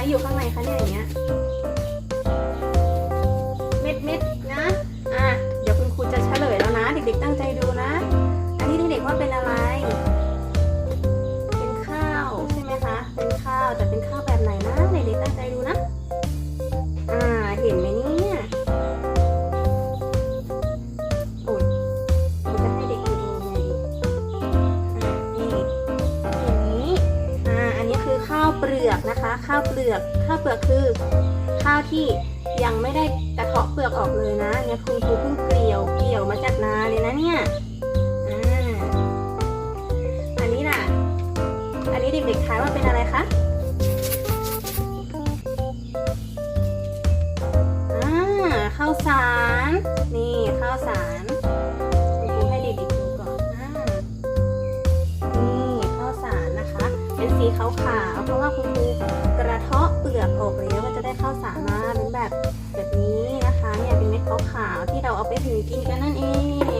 อไรอยู่ข้างในคะเนี่ยอย่างเงี้ย ข้าวเปลือกข้าวเปลือกคือข้าวที่ยังไม่ได้กระเทาะเปลือกออกเลยนะเนี่ยคุณครูเพิ่งเกลียวเกลียวมาจากนาเลยนะเนี่ยอันนี้น่ะ อันนี้เด็กๆทายว่าเป็นอะไรคะข้าวสาร นี่ข้าวสารคุณครูให้เด็กๆดูก่อนอนี่ข้าวสารนะคะ เป็นสีขาวๆเพราะว่าคุณครู เหลือบอบอะไรเงี้ยก็จะได้ข้าวสารมาเป็นแบบแบบนี้นะคะเนี่ยเป็นเม็ดขาวๆที่เราเอาไปหุงกินกันนั่นเอง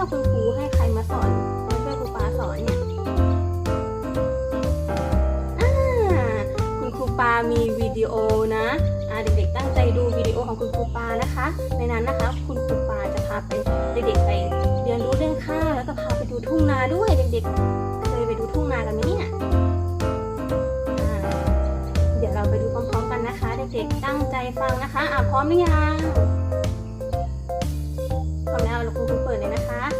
ว่าคุณครูให้ใครมาสอนมาช่วยครูปาสอนเนี่ยคุณครูปามีวิดีโอนะเด็กๆตั้งใจดูวิดีโอของคุณครูปานะคะ ในนั้นนะคะ คุณครูปาจะพาไปเด็กๆไปเรียนรู้เรื่องข้าวแล้วก็พาไปดูทุ่งนาด้วยเด็กๆ เคยไปดูทุ่งนากันไหมเนี่ยเดี๋ยวเราไปดูพร้อมๆกันนะคะ เด็กๆตั้งใจฟังนะคะอะพร้อมหรือยัง คุณเปิดเลยนะคะ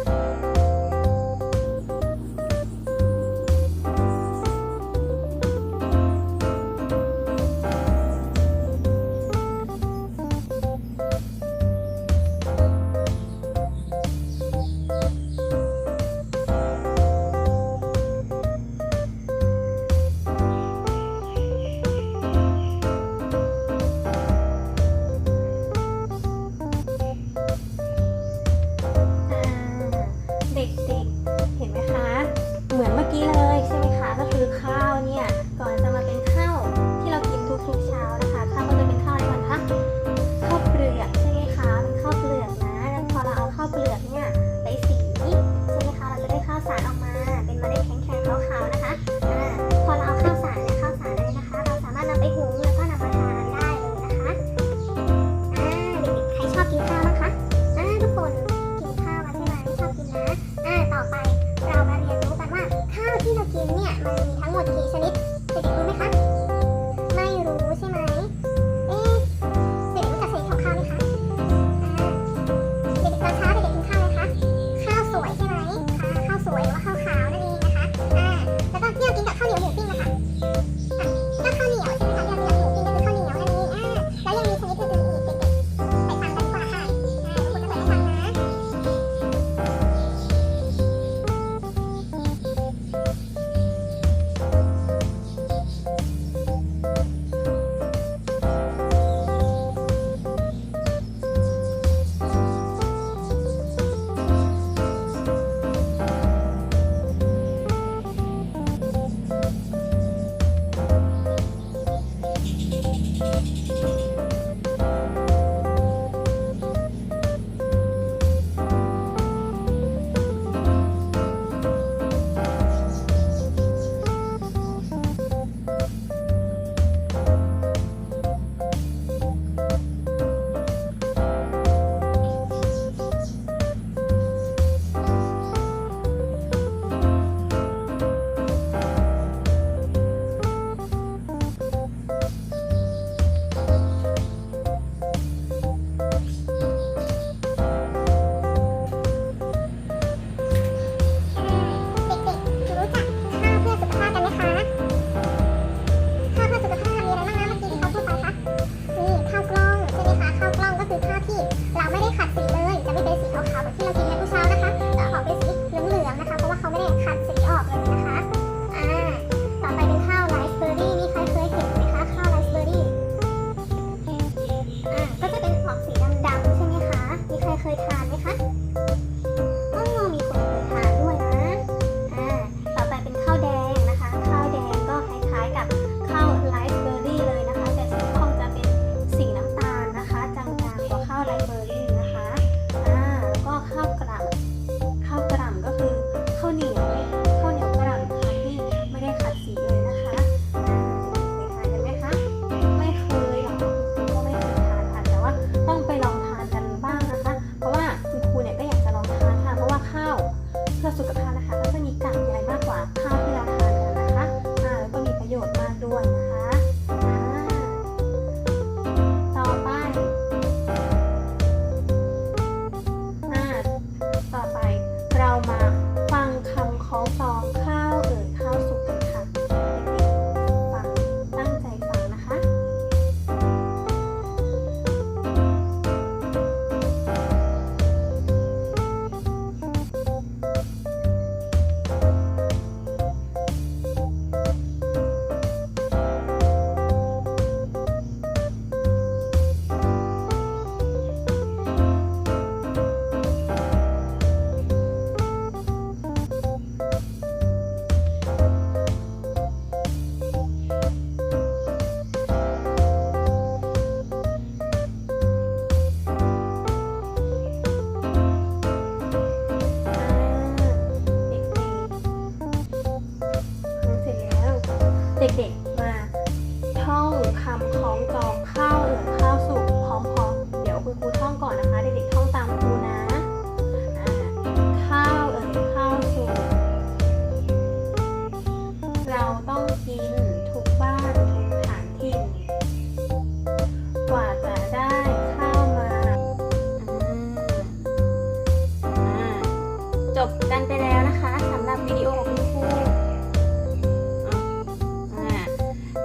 จบกันไปแล้วนะคะสำหรับวิดีโอของคุณครู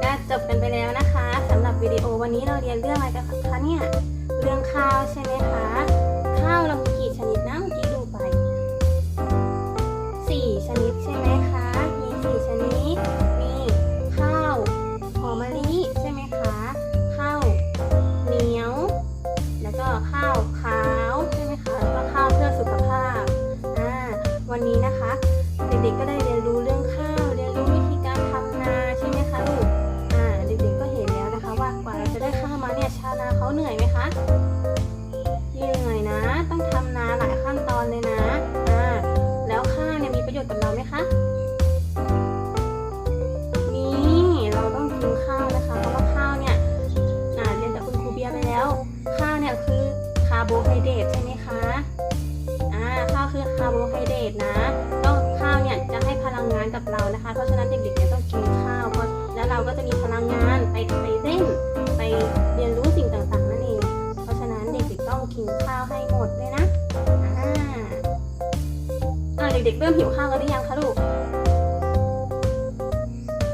อ่าจบกันไปแล้วนะคะสำหรับวิดีโอวันนี้เราเรียนเรื่องอะไรกันคะเนี่ย เรื่องข้าวใช่ไหม ดเลยนะอ่าเด็กๆเริ่มหิวข้าวกันหรือยังคะลูก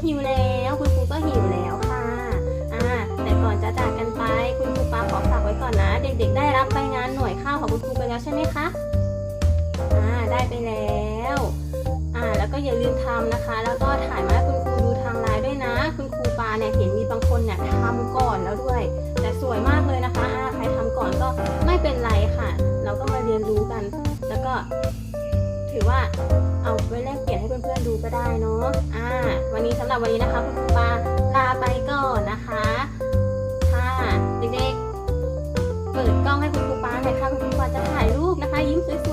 หิวแล้วคุณครูก็หิวแล้วค่ะ อ่า แต่ก่อนจะจากกันไปคุณครูปาขอฝากไว้ก่อนนะ เด็กๆ ได้รับใบงานหน่วยข้าวของคุณครูไปแล้วใช่ไหมคะ อ่า ได้ไปแล้ว อ่า แล้วก็อย่าลืมทำนะคะ แล้วก็ถ่ายมาให้คุณครูดูทางไลน์ด้วยนะ คุณครูปาเนี่ยเห็นมีบางคนเนี่ยทำก่อนแล้วด้วย แต่สวยมากเลยนะคะอ่า รทำก่อนก็ไม่เป็นไรค่ะ เราก็มาเรียนรู้กัน แล้วก็ ถือว่าเอาไว้แลกเปลี่ยนให้เพื่อนๆดูก็ได้เนาะอ่า วันนี้สำหรับวันนี้นะคะคุณครูปาลาไปก่อนนะคะค่ะเด็กๆเปิดกล้องให้คุณครูปาหน่อยค่ะคุณครูปาจะถ่ายรูปนะคะ ยิ้มสวยๆ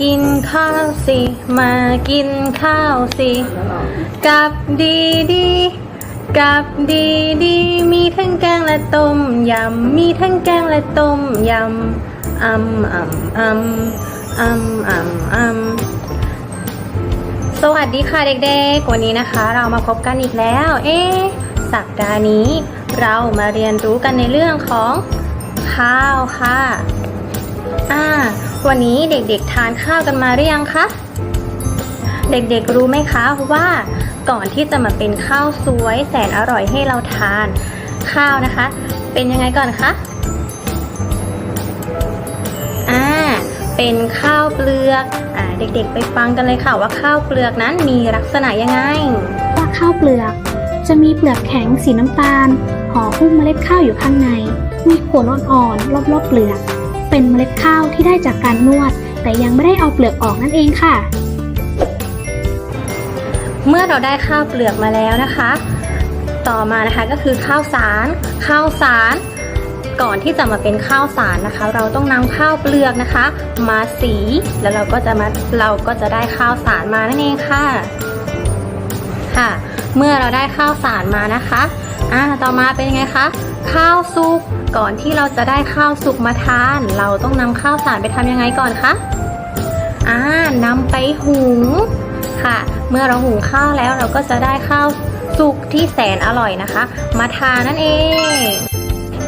กินข้าวสิ มากินข้าวสิกับดีดีกับดีดีมีทั้งแกงและต้มยำมีทั้งแกงและต้มยำอัมอัมอัมอัมอัมอัมสวัสดีค่ะเด็กๆ วันนี้นะคะ เรามาพบกันอีกแล้ว เอ๊สัปดาห์นี้เรามาเรียนรู้กันในเรื่องของข้าวค่ะ อ่า วันนี้เด็กๆทานข้าวกันมาหรือยังคะ เด็กๆรู้ไหมคะว่าก่อนที่จะมาเป็นข้าวสวยแสนอร่อยให้เราทาน ข้าวนะคะ เป็นยังไงก่อนคะอ่าเป็นข้าวเปลือกอ่าเด็กๆ ไปฟังกันเลยค่ะว่าข้าวเปลือกนั้นมีลักษณะยังไง ว่าข้าวเปลือกจะมีเปลือกแข็งสีน้ำตาลห่อหุ้มเมล็ดข้าวอยู่ข้างใน มีขนอ่อนๆรอบๆเปลือก เป็นเมล็ดข้าวที่ได้จากการนวด แต่ยังไม่ได้เอาเปลือกออกนั่นเองค่ะ เมื่อเราได้ข้าวเปลือกมาแล้วนะคะ ต่อมานะคะก็คือข้าวสาร ข้าวสารก่อนที่จะมาเป็นข้าวสารนะคะ เราต้องนำข้าวเปลือกนะคะ มาสีแล้วเราก็จะมาเราก็จะได้ข้าวสารมานั่นเองค่ะค่ะ เมื่อเราได้ข้าวสารมานะคะอ่าต่อมาเป็นยังไงคะข้าวสุก ก่อนที่เราจะได้ข้าวสุกมาทาน เราต้องนำข้าวสารไปทำยังไงก่อนคะอ่านำไปหุงค่ะ เมื่อเราหุงข้าวแล้วเราก็จะได้ข้าวสุกที่แสนอร่อยนะคะ มาทานนั่นเอง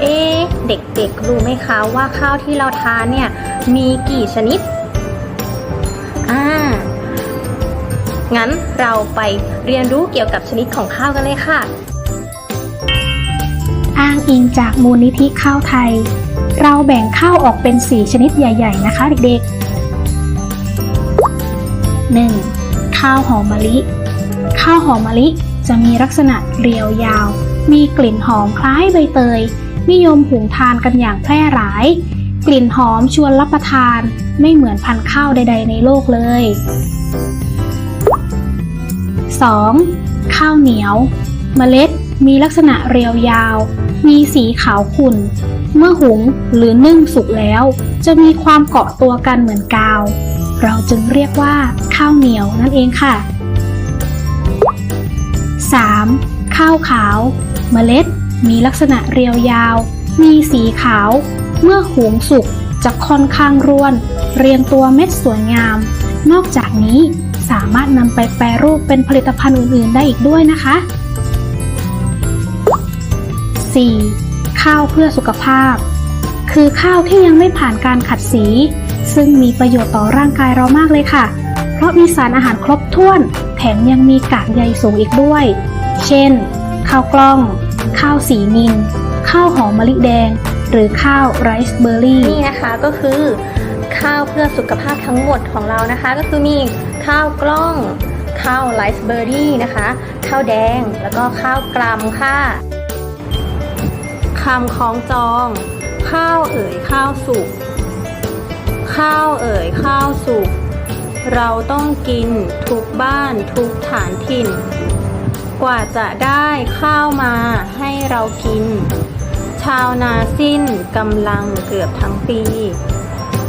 เอ๊ะเด็กๆรู้ไหมคะว่าข้าวที่เราทานเนี่ยมีกี่ชนิดอ่างั้นเราไปเรียนรู้เกี่ยวกับชนิดของข้าวกันเลยค่ะ อิงจากมูลนิธิข้าวไทย เราแบ่งข้าวออกเป็น 4 ชนิดใหญ่ ๆ นะคะเด็กๆ 1. ข้าวหอมมะลิ ข้าวหอมมะลิจะมีลักษณะเรียวยาว มีกลิ่นหอมคล้ายใบเตย นิยมหุงทานกันอย่างแพร่หลาย กลิ่นหอมชวนรับประทานไม่เหมือนพันธุ์ข้าวใด ๆ ในโลกเลย 2. ข้าวเหนียว เมล็ด มีลักษณะเรียวยาว มีสีขาวขุ่น เมื่อหุงหรือนึ่งสุกแล้ว จะมีความเกาะตัวกันเหมือนกาว เราจึงเรียกว่า ข้าวเหนียวนั่นเองค่ะ 3. ข้าวขาว เมล็ด มีลักษณะเรียวยาว มีสีขาว เมื่อหุงสุกจะค่อนข้างร่วน เรียงตัวเม็ดสวยงาม นอกจากนี้สามารถนำไปแปรรูปเป็นผลิตภัณฑ์อื่น ๆ ได้อีกด้วยนะคะ 4. ข้าวเพื่อสุขภาพ คือข้าวที่ยังไม่ผ่านการขัดสี ซึ่งมีประโยชน์ต่อร่างกายเรามากเลยค่ะ เพราะมีสารอาหารครบถ้วน แถมยังมีกากใยสูงอีกด้วย เช่น ข้าวกล้อง ข้าวสีนินข้าวหอมมะลิแดง หรือข้าวไรซ์เบอร์รี่นี่นะคะก็คือข้าวเพื่อสุขภาพทั้งหมดของเรานะคะ ก็คือมีข้าวกล้อง ข้าวไรซ์เบอร์รี่นะคะ ข้าวแดงแล้วก็ข้าวกลำค่ะ คำคล้องจอง ข้าวเอ๋ยข้าวสุก ข้าวเอ๋ยข้าวสุก เราต้องกินทุกบ้านทุกฐานถิ่น กว่าจะได้ข้าวมาให้เรากิน ชาวนาสิ้นกำลังเกือบทั้งปี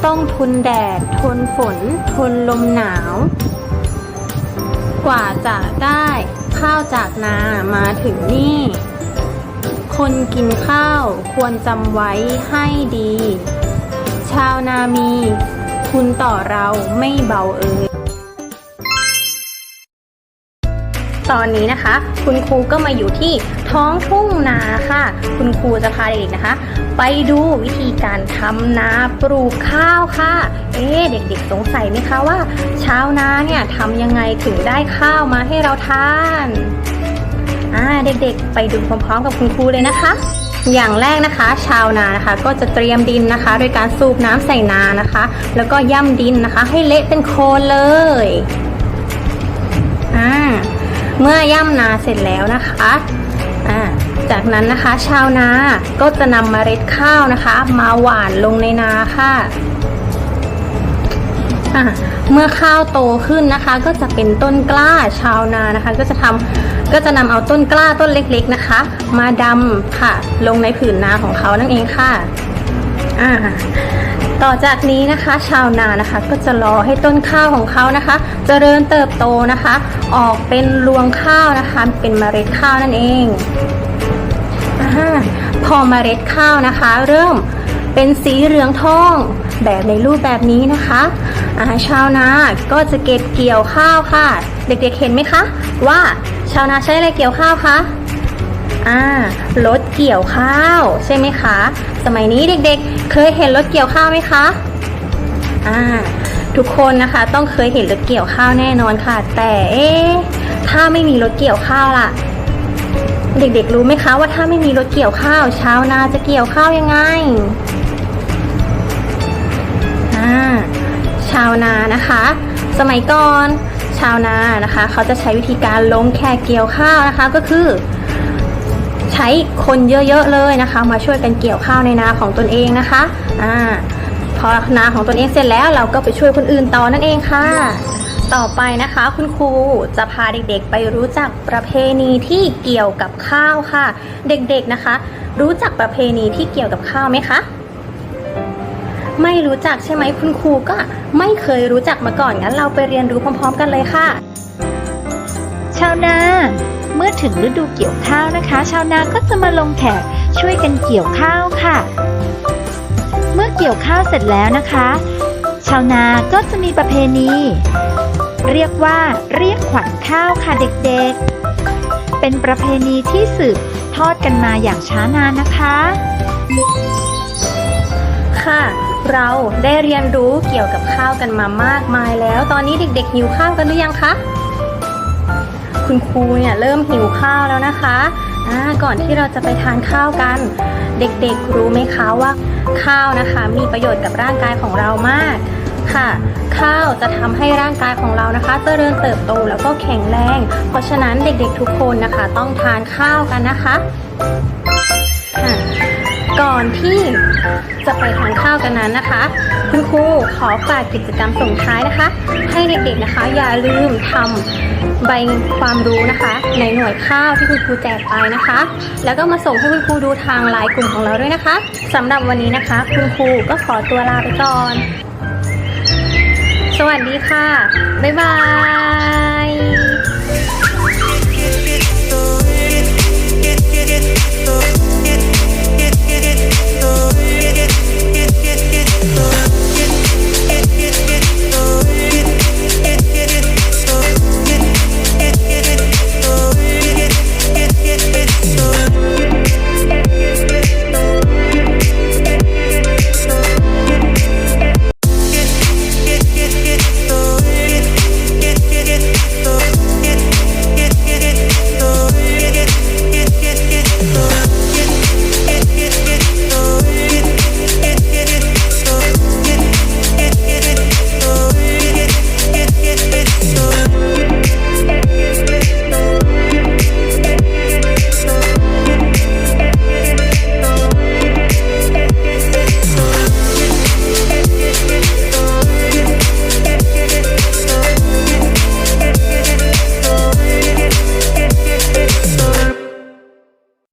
ต้องทนแดดทนฝนทนลมหนาว กว่าจะได้ข้าวจากนามาถึงนี่ คนกินข้าวควรจำไว้ให้ดี ชาวนามี คุณต่อเราไม่เบาเอ่ยตอนนี้นะคะ คุณครูก็มาอยู่ที่ท้องทุ่งนาค่ะ คุณครูจะพาเด็กๆนะคะ ไปดูวิธีการทำนาปลูกข้าวค่ะ เอ๊เด็กๆสงสัยไหมคะว่าชาวนาเนี่ยทำยังไงถึงได้ข้าวมาให้เราทาน อ่าเด็กๆ ไปดูพร้อมๆกับคุณครูเลยนะคะ อย่างแรกนะคะ ชาวนานะคะ ก็จะเตรียมดินนะคะ โดยการสูบน้ำใส่นานะคะ แล้วก็ย่ำดินนะคะ ให้เละเป็นโคลนเลยอ่าเมื่อย่ำนาเสร็จแล้วนะคะอ่าจากนั้นนะคะ ชาวนาก็จะนำเมล็ดข้าวนะคะ มาหว่านลงในนาค่ะ อ่าเมื่อข้าวโตขึ้นนะคะ ก็จะเป็นต้นกล้าชาวนานะคะ ก็จะทำก็จะนำเอาต้นกล้าต้นเล็กๆนะคะ มาดำค่ะ ลงในผืนนาของเขานั่นเองค่ะอ่าต่อจากนี้นะคะ ชาวนานะคะก็จะรอให้ต้นข้าวของเขานะคะเจริญเติบโตนะคะ ออกเป็นรวงข้าวนะคะ เป็นเมล็ดข้าวนั่นเองอพอเมล็ดข้าวนะคะ เริ่ม เป็นสีเหลืองทองแบบในรูปแบบนี้นะคะอาชาวนาก็จะเก็บเกี่ยวข้าวค่ะ เด็กๆเห็นไหมคะ ว่าชาวนาใช้อะไรเกี่ยวข้าวคะอ่ารถเกี่ยวข้าว ใช่ไหมคะ สมัยนี้เด็กๆ เคยเห็นรถเกี่ยวข้าวไหมคะอ่าทุกคนนะคะต้องเคยเห็นรถเกี่ยวข้าวแน่นอนค่ะ แต่เอ๊ถ้าไม่มีรถเกี่ยวข้าวล่ะ เด็กๆรู้ไหมคะว่าถ้าไม่มีรถเกี่ยวข้าวชาวนาจะเกี่ยวข้าวยังไง ชาวนานะคะ สมัยก่อนชาวนานะคะ เขาจะใช้วิธีการลงแขกเกี่ยวข้าวนะคะ ก็คือ ใช้คนเยอะๆเลยนะคะ มาช่วยกันเกี่ยวข้าวในนาของตนเองนะคะอ่าพอนาของตนเองเสร็จแล้วเราก็ไปช่วยคนอื่นต่อนั่นเองค่ะ ต่อไปนะคะ คุณครูจะพาเด็กๆ ไปรู้จักประเพณีที่เกี่ยวกับข้าวค่ะ เด็กๆนะคะ รู้จักประเพณีที่เกี่ยวกับข้าวไหมคะ ไม่รู้จักใช่ไหมคุณครูก็ไม่เคยรู้จักมาก่อนงั้นเราไปเรียนรู้พร้อมๆ กันเลยค่ะ ชาวนา เมื่อถึงฤดูเกี่ยวข้าวนะคะ ชาวนาก็จะมาลงแขกช่วยกันเกี่ยวข้าวค่ะ เมื่อเกี่ยวข้าวเสร็จแล้วนะคะ ชาวนาก็จะมีประเพณี เรียกว่าเรียกขวัญข้าวค่ะเด็กเป็นประเพณีที่สืบทอดกันมาอย่างช้านานนะคะค่ะ เราได้เรียนรู้เกี่ยวกับข้าวกันมามากมายแล้ว ตอนนี้เด็กๆหิวข้าวกันหรือยังคะคุณครูเนี่ยเริ่มหิวข้าวแล้วนะคะอ่าก่อนที่เราจะไปทานข้าวกัน เด็กๆรู้ไหมคะว่า ข้าวนะคะ มีประโยชน์กับร่างกายของเรามากค่ะ ข้าวจะทำให้ร่างกายของเรานะคะเจริญเติบโตแล้วก็แข็งแรง เพราะฉะนั้นเด็กๆทุกคนนะคะ ต้องทานข้าวกันนะคะ ก่อนที่จะไปทานข้าวกันนั้นนะคะ คุณครูขอฝากกิจกรรมส่งท้ายนะคะ ให้เด็กๆนะคะ อย่าลืมทำใบความรู้นะคะ ในหน่วยข้าวที่คุณครูแจกไปนะคะ แล้วก็มาส่งให้คุณครูดูทางไลน์กลุ่มของเราด้วยนะคะสำหรับวันนี้นะคะ คุณครูก็ขอตัวลาไปก่อน สวัสดีค่ะ บ๊ายบาย